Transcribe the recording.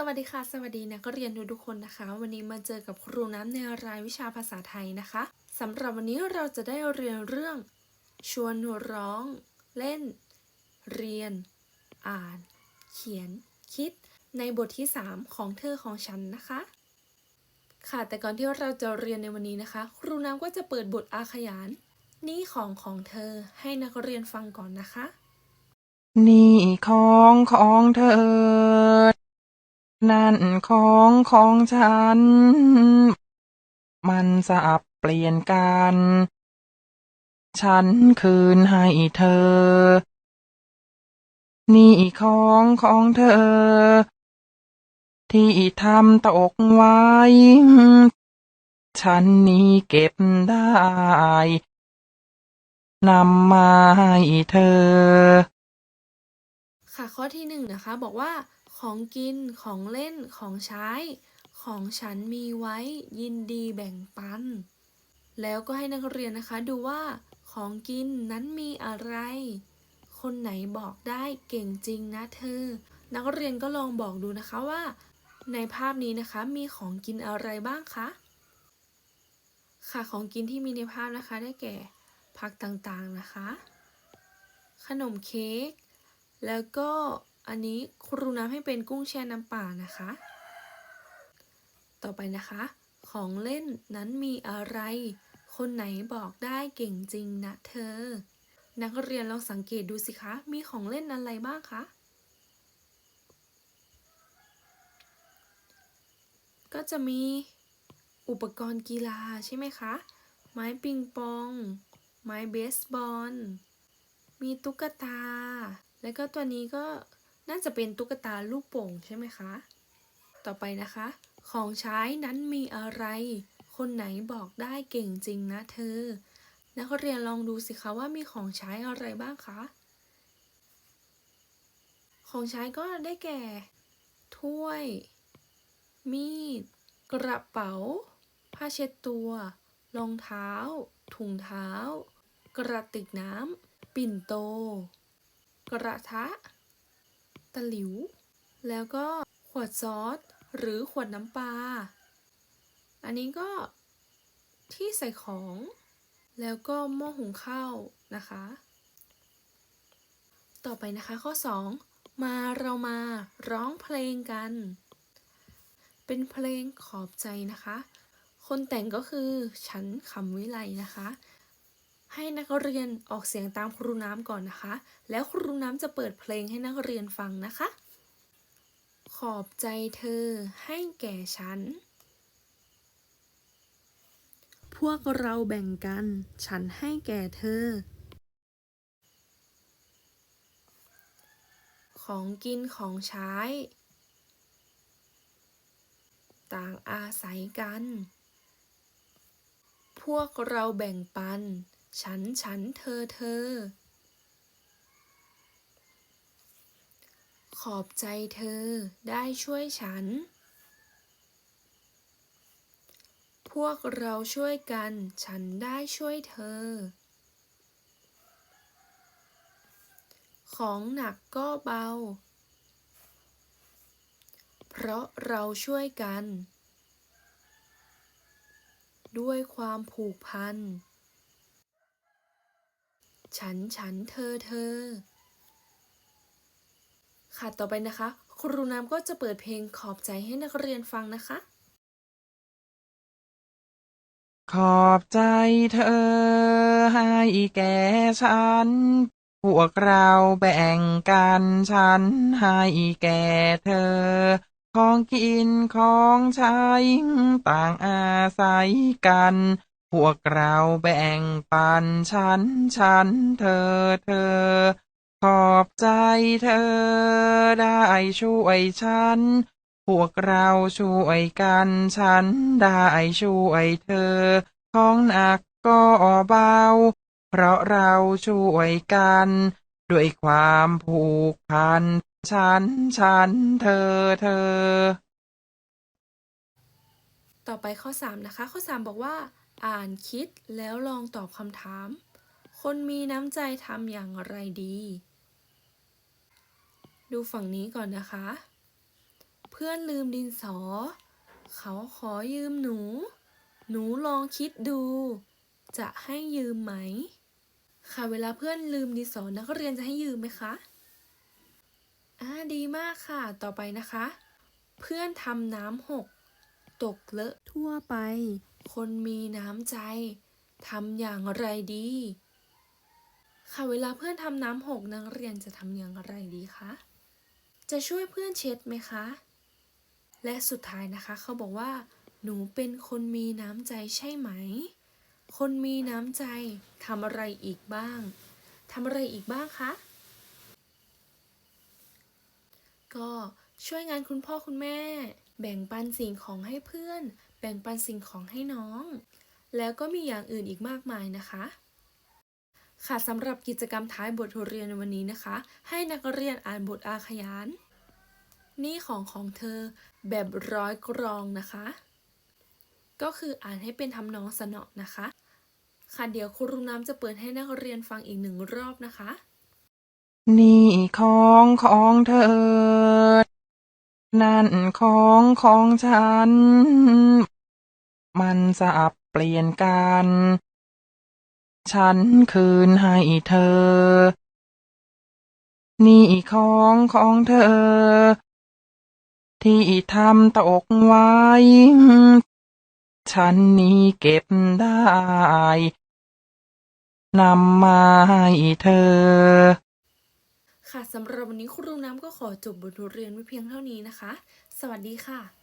สวัสดีค่ะ สวัสดีนักเรียนทุกคนนะคะ วันนี้มาเจอกับครูน้ำในรายวิชาภาษาไทยนะคะสำหรับวันนี้เราจะได้เรียนเรื่อง ชวนร้อง เล่น เรียน อ่าน เขียน คิด ในบทที่ 3 ของเธอของฉันนะคะ ค่ะแต่ก่อนที่เราจะเรียนในวันนี้นะคะ ครูน้ำก็จะเปิดบทอาขยาน นี่ของของเธอให้นักเรียนฟังก่อนนะคะ นี่ของของเธอ นั่นของของฉัน มันสับเปลี่ยนกัน ฉันคืนให้เธอ นี่ของของเธอ ที่ทำตกไว้ ฉันนี้เก็บได้นำมาให้เธอ ค่ะข้อที่หนึ่งนะคะ บอกว่า ของกิน ของเล่น ของใช้ ของฉันมีไว้ยินดีแบ่งปัน แล้วก็ให้นักเรียนนะคะดูว่า ของกินนั้นมีอะไร คนไหนบอกได้เก่งจริงนะเธอ นักเรียนก็ลองบอกดูนะคะว่า ในภาพนี้นะคะมีของกินอะไรบ้างคะค่ะของกินที่มีในภาพนะคะได้แก่ผักต่างๆนะคะ ขนมเค้กแล้วก็ อันนี้ครูน้ำให้เป็นกุ้งแช่น้ำปลานะคะ ต่อไปนะคะ ของเล่นนั้นมีอะไร คนไหนบอกได้เก่งจริงนะเธอ นักเรียนลองสังเกตดูสิคะ มีของเล่นอะไรบ้างคะ ก็จะมีอุปกรณ์กีฬาใช่ไหมคะ ไม้ปิงปอง ไม้เบสบอล มีตุ๊กตา แล้วก็ตัวนี้ก็ น่าจะเป็นตุ๊กตาลูกโป่งใช่ไหมคะ ต่อไปนะคะ ของใช้นั้นมีอะไร คนไหนบอกได้เก่งจริงนะเธอ นักเรียนลองดูสิคะว่ามีของใช้อะไรบ้างคะ ของใช้ก็ได้แก่ ถ้วย มีด กระเป๋า ผ้าเช็ดตัว รองเท้า ถุงเท้า กระติกน้ำ ปิ่นโต กระทะ ตะหลิว แล้วก็ขวดซอส หรือขวดน้ำปลา อันนี้ก็ที่ใส่ของ แล้วก็หม้อหุงข้าวนะคะ ต่อไปนะคะข้อ 2 มาเรามาร้องเพลงกัน เป็นเพลงขอบใจนะคะ คนแต่งก็คือฉันคำวิไลนะคะ ให้นักเรียนออกเสียงตามครูน้ำก่อนนะคะ แล้วครูน้ำจะเปิดเพลงให้นักเรียนฟังนะคะ ขอบใจเธอให้แก่ฉัน พวกเราแบ่งกัน ฉันให้แก่เธอ ของกินของใช้ ต่างอาศัยกัน พวกเราแบ่งปัน ฉันฉันเธอเธอ ขอบใจเธอได้ช่วยฉัน พวกเราช่วยกัน ฉันได้ช่วยเธอ ของหนักก็เบา เพราะเราช่วยกัน ด้วยความผูกพัน ฉันฉันเธอเธอ ค่ะต่อไปนะคะ ครูน้ำก็จะเปิดเพลงขอบใจให้นักเรียนฟังนะคะ ขอบใจเธอให้แก่ฉัน พวกเราแบ่งกันฉันให้แก่เธอ ของกินของใช้ต่างอาศัยกัน พวกเราแบ่งปันฉันฉันเธอเธอ ขอบใจเธอได้ช่วยฉัน พวกเราช่วยกันฉันได้ช่วยเธอ ของหนักก็เบา เพราะเราช่วยกัน ด้วยความผูกพันฉันฉันเธอเธอ ต่อไปข้อ 3 นะคะ ข้อ 3 บอกว่า อ่านคิดแล้วลองตอบคำถาม คนมีน้ำใจทำอย่างไรดี ดูฝั่งนี้ก่อนนะคะ เพื่อนลืมดินสอ เขาขอยืมหนู หนูลองคิดดู จะให้ยืมไหม ค่ะเวลาเพื่อนลืมดินสอนักเรียนจะให้ยืมไหมคะอ่าดีมากค่ะ ต่อไปนะคะ เพื่อนทำน้ำหก ตกเลอะทั่วไป คนมีน้ำใจทำอย่างไรดี ค่ะเวลาเพื่อนทำน้ำหกนักเรียนจะทำอย่างไรดีคะจะช่วยเพื่อนเช็ดไหมคะ และสุดท้ายนะคะ เขาบอกว่า หนูเป็นคนมีน้ำใจใช่ไหม คนมีน้ำใจทำอะไรอีกบ้างทำอะไรอีกบ้างคะก็ช่วยงานคุณพ่อคุณแม่ แบ่งปันสิ่งของให้เพื่อน แบ่งปันสิ่งของให้น้อง แล้วก็มีอย่างอื่นอีกมากมายนะคะ ค่ะสำหรับกิจกรรมท้ายบทเรียนในวันนี้นะคะ ให้นักเรียนอ่านบทอาขยาน นี่ของของเธอแบบร้อยกรองนะคะก็คืออ่านให้เป็นทำนองสนอนะคะ ค่ะเดี๋ยวครูน้ำจะเปิดให้นักเรียนฟังอีกหนึ่งรอบนะคะ นี่ของของเธอ นั่นของของฉัน มันสับเปลี่ยนกัน ฉันคืนให้เธอ นี่ของของเธอ ที่ทำตกไว้ ฉันนี้เก็บได้นำมาให้เธอ ค่ะสำหรับวันนี้ครูน้ำก็ขอจบบทเรียนไว้เพียงเท่านี้นะคะ สวัสดีค่ะ